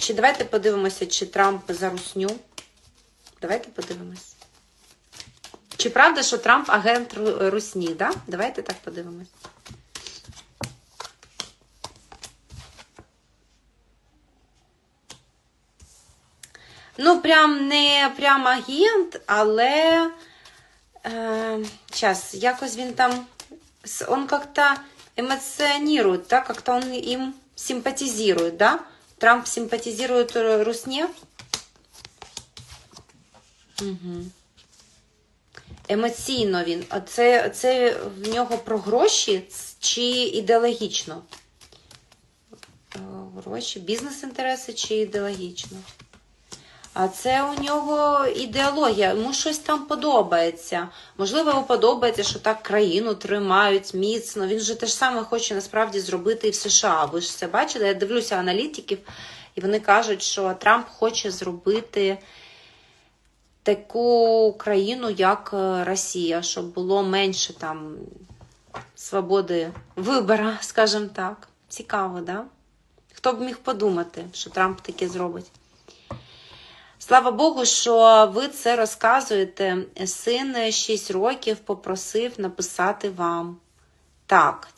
Чи давайте подивимося, чи Трамп за русню? Давайте подивимось. Чи правда, що Трамп агент Русні, да? Давайте так подивимось. Ну, прям не прям агент, але. Сейчас, якось він там. Он как-то эмоционирует, да? Как-то он им симпатизирует, да? Трамп симпатизирует э, Русне? Угу. Емоційно він. А це, це в нього про гроші чи ідеологічно? Е, Гроші, бізнес-інтереси чи ідеологічно? А це у нього ідеологія, йому щось там подобається. Можливо, йому подобається, що так країну тримають міцно. Він же те ж саме хоче насправді зробити і в США. Ви ж це бачите? Я дивлюся аналітиків, і вони кажуть, що Трамп хоче зробити таку країну, як е, Росія, щоб було менше там свободи вибору, скажімо так. Цікаво, да? Хто б міг подумати, що Трамп таке зробить? Слава Богу, що ви це розказуєте. Син 6 років попросив написати вам. Так,